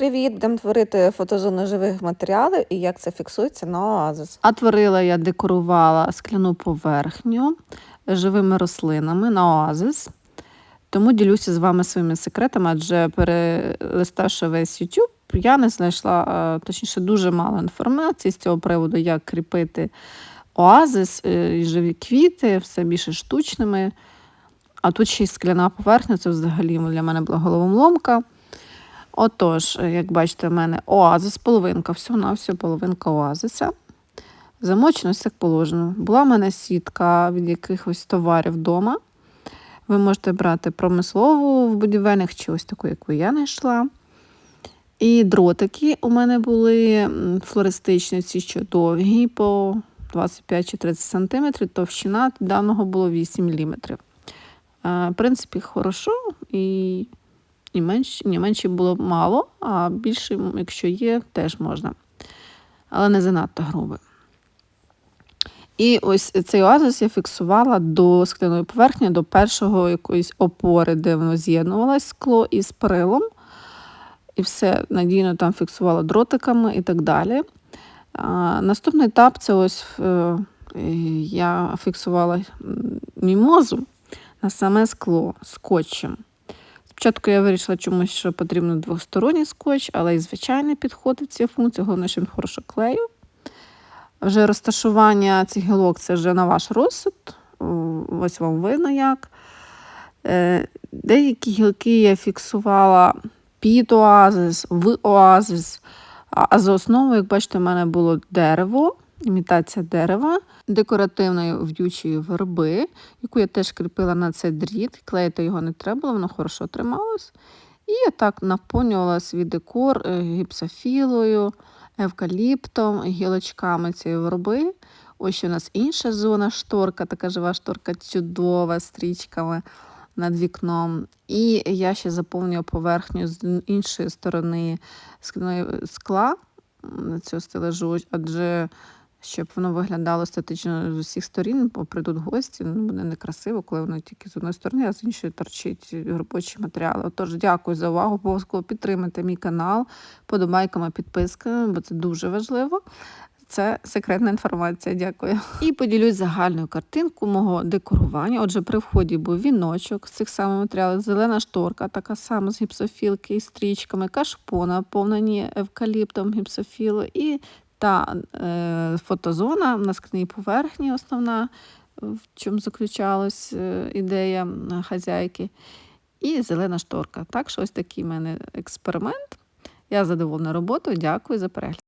Привіт, будемо творити фотозону живих матеріалів і як це фіксується на оазис. А творила я декорувала скляну поверхню живими рослинами на оазис. Тому ділюся з вами своїми секретами, адже перелиставши весь YouTube, я не знайшла, е, точніше, дуже мало інформації з цього приводу, як кріпити оазис, е, і живі квіти, все більше штучними. А тут ще й скляна поверхня, це взагалі для мене була головоломка. Отож, е, як бачите, в мене оазис, половинка, всього-навсього половинка оазиса. Замочено все як положено. Була в мене сітка від якихось товарів вдома. Ви можете брати промислову в будівельних чи ось таку, яку я знайшла. І дротики у мене були флористичні, ці що довгі, по 25 чи 30 см, товщина даного було 8 мм. В принципі, хорошо, і, і менше, ні, менше було мало, а більше, якщо є, теж можна. Але не занадто грубе. І ось цей оазис я фіксувала до скляної поверхні, до першого якоїсь опори, де воно з'єднувалось скло із перилом. І все надійно там фіксувала дротиками і так далі. А, наступний етап це ось е, я фіксувала мімозу на саме скло скотчем. Спочатку я вирішила чомусь, що потрібно двосторонній скотч, але і звичайний підходить ця функція, головне, що він хорошо клеїв. Вже розташування цих гілок це вже на ваш розсуд. Ось вам видно як. Е, Деякі гілки я фіксувала під оазис, в оазис. А а за основу, як бачите, в мене було дерево, імітація дерева, декоративної в'ючої верби, яку я теж кріпила на цей дріт. Клеїти його не треба було, воно хорошо трималось. І я так наповнювала свій декор е, гіпсофілою, евкаліптом, гілочками цієї верби. Ось ще у нас інша зона шторка, така жива шторка чудова, стрічками над вікном. І я ще заповнюю поверхню з іншої сторони скла м, цього стележу, адже щоб воно виглядало естетично з усіх сторін, бо прийдуть гості, ну буде некрасиво, коли воно тільки з одної сторони, а з іншої торчить робочі матеріали. Отож, дякую за увагу. Обов'язково підтримайте мій канал подобайками, підписками, бо це дуже важливо. Це секретна інформація, дякую. І поділюсь загальною картинкою мого декорування. Отже, при вході був віночок з цих самих матеріалів, зелена шторка, така сама з гіпсофілки і стрічками, кашпо наповнені евкаліптом гіпсофілу і та е, фотозона на склясній поверхні, основна, в чому заключалась е, ідея хазяйки, і зелена шторка. Так що ось такий в мене експеримент. Я задоволена роботою. Дякую за перегляд.